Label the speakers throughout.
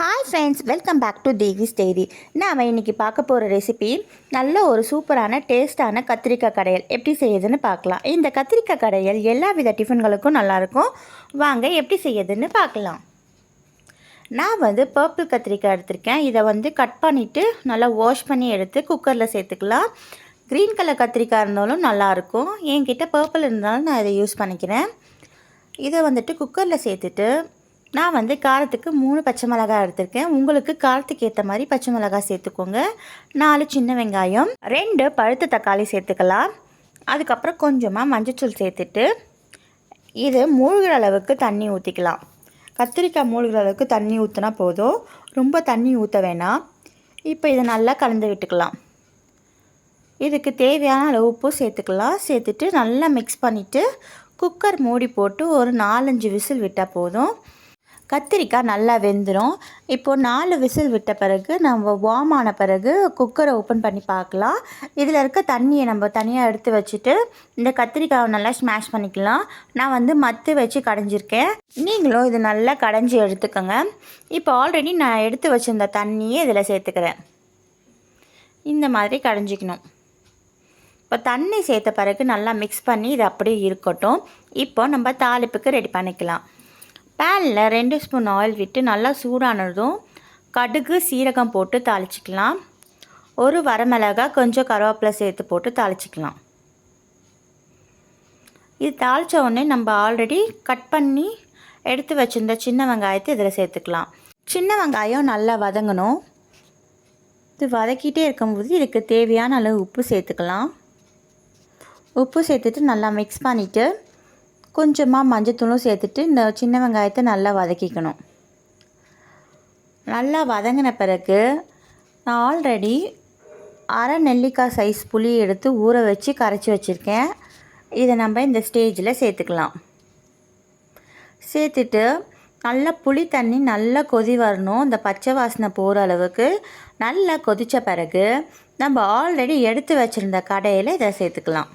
Speaker 1: Hi friends welcome back to Devis dairy நாம் இன்றைக்கி பார்க்க போகிற ரெசிபி நல்ல ஒரு சூப்பரான டேஸ்ட்டான கத்திரிக்காய் கடையல். எப்படி செய்யுதுன்னு பார்க்கலாம். இந்த கத்திரிக்காய் கடையல் எல்லா வித டிஃபன்களுக்கும் நல்லாயிருக்கும். வாங்க எப்படி செய்யுதுன்னு பார்க்கலாம். நான் வந்து பர்பிள் கத்திரிக்காய் எடுத்திருக்கேன். இதை வந்து கட் பண்ணிவிட்டு நல்லா வாஷ் பண்ணி எடுத்து குக்கரில் சேர்த்துக்கலாம். க்ரீன் கலர் கத்திரிக்காய் இருந்தாலும் நல்லாயிருக்கும். என்கிட்ட பர்பிள் இருந்தாலும் நான் இதை யூஸ் பண்ணிக்கிறேன். இதை வந்துட்டு குக்கரில் சேர்த்துட்டு நான் வந்து காரத்துக்கு மூணு பச்சை மிளகாய் எடுத்திருக்கேன். உங்களுக்கு காரத்துக்கு ஏற்ற மாதிரி பச்சை மிளகாய் சேர்த்துக்கோங்க. நாலு சின்ன வெங்காயம் ரெண்டு பழுத்த தக்காளி சேர்த்துக்கலாம். அதுக்கப்புறம் கொஞ்சமாக மஞ்சத்தூள் சேர்த்துட்டு இது மூழ்கிற அளவுக்கு தண்ணி ஊற்றிக்கலாம் கத்திரிக்காய் மூழ்கிற அளவுக்கு தண்ணி ஊற்றினா போதும். ரொம்ப தண்ணி ஊற்ற வேணாம். இப்போ இதை நல்லா கலந்து விட்டுக்கலாம். இதுக்கு தேவையான அளவு உப்பு சேர்த்துக்கலாம். சேர்த்துட்டு நல்லா மிக்ஸ் பண்ணிவிட்டு குக்கர் மூடி போட்டு ஒரு நாலஞ்சு விசில் விட்டால் போதும். கத்திரிக்காய் நல்லா வெந்துடும் இப்போது நாலு விசில் விட்ட பிறகு நம்ம வார்ம் ஆன பிறகு குக்கரை ஓப்பன் பண்ணி பார்க்கலாம். இதில் இருக்க தண்ணியை நம்ம தனியாக எடுத்து வச்சுட்டு இந்த கத்திரிக்காயை நல்லா ஸ்மாஷ் பண்ணிக்கலாம். நான் வந்து மத்து வச்சு கடைஞ்சிருக்கேன். நீங்களும் இது நல்லா கடைஞ்சி எடுத்துக்கோங்க. இப்போ ஆல்ரெடி நான் எடுத்து வச்சுருந்த தண்ணியை இதில் சேர்த்துக்கிறேன். இந்த மாதிரி கடைஞ்சிக்கணும். இப்போ தண்ணி சேர்த்த பிறகு நல்லா மிக்ஸ் பண்ணி இது அப்படியே இருக்கட்டும். இப்போ நம்ம தாளிப்புக்கு ரெடி பண்ணிக்கலாம். பேனில் ரெண்டு ஸ்பூன் ஆயில் விட்டு நல்லா சூடானதும் கடுகு சீரகம் போட்டு தாளிச்சிக்கலாம். ஒரு வரமிளகாய் கொஞ்சம் கருவேப்பிலை சேர்த்து போட்டு தாளிச்சிக்கலாம். இது தாளித்த உடனே நம்ம ஆல்ரெடி கட் பண்ணி எடுத்து வச்சுருந்த சின்ன வெங்காயத்தை இதில் சேர்த்துக்கலாம். சின்ன வெங்காயம் நல்லா வதங்கணும். இது வதக்கிட்டே இருக்கும்போது இதுக்கு தேவையான அளவு உப்பு சேர்த்துக்கலாம். உப்பு சேர்த்துட்டு நல்லா மிக்ஸ் பண்ணிவிட்டு கொஞ்சமாக மஞ்சத்தூளும் சேர்த்துட்டு இந்த சின்ன வெங்காயத்தை நல்லா வதக்கிக்கணும். நல்லா வதங்கின பிறகு நான் ஆல்ரெடி அரை நெல்லிக்காய் சைஸ் புளி எடுத்து ஊற வச்சு கரைச்சி வச்சுருக்கேன். இதை நம்ம இந்த ஸ்டேஜில் சேர்த்துக்கலாம். சேர்த்துட்டு நல்லா புளி தண்ணி நல்லா கொதி வரணும். இந்த பச்சை வாசனை போகிற அளவுக்கு நல்லா கொதித்த பிறகு நம்ம ஆல்ரெடி எடுத்து வச்சுருந்த கடையில் இதை சேர்த்துக்கலாம்.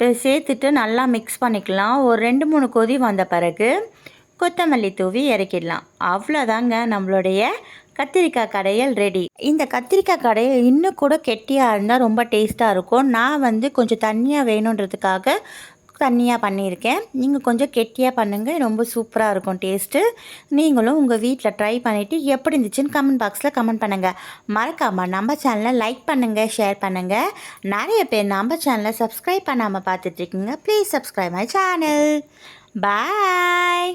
Speaker 1: சேர்த்துட்டு நல்லா மிக்ஸ் பண்ணிக்கலாம். ஒரு ரெண்டு மூணு கொதி வந்த பிறகு கொத்தமல்லி தூவி இறக்கிடலாம். அவ்வளோதாங்க நம்மளுடைய கத்திரிக்காய் கடையல் ரெடி இந்த கத்திரிக்காய் கடையல் இன்னும் கூட கெட்டியாக இருந்தால் ரொம்ப டேஸ்ட்டாக இருக்கும். நான் வந்து கொஞ்சம் தண்ணியாக வேணுன்றதுக்காக தண்ணியாக பண்ணியிருக்கேன். நீங்கள் கொஞ்சம் கெட்டியாக பண்ணுங்கள் ரொம்ப சூப்பராக இருக்கும் டேஸ்ட்டு. நீங்களும் உங்கள் வீட்டில் ட்ரை பண்ணிவிட்டு எப்படி இருந்துச்சுன்னு கமெண்ட் பாக்ஸில் கமெண்ட் பண்ணுங்கள் மறக்காமல் நம்ம சேனலை லைக் பண்ணுங்கள் ஷேர் பண்ணுங்கள் நிறைய பேர் நம்ம சேனலை சப்ஸ்கிரைப் பண்ணாமல் பார்த்துட்ருக்கீங்க please subscribe my channel. Bye.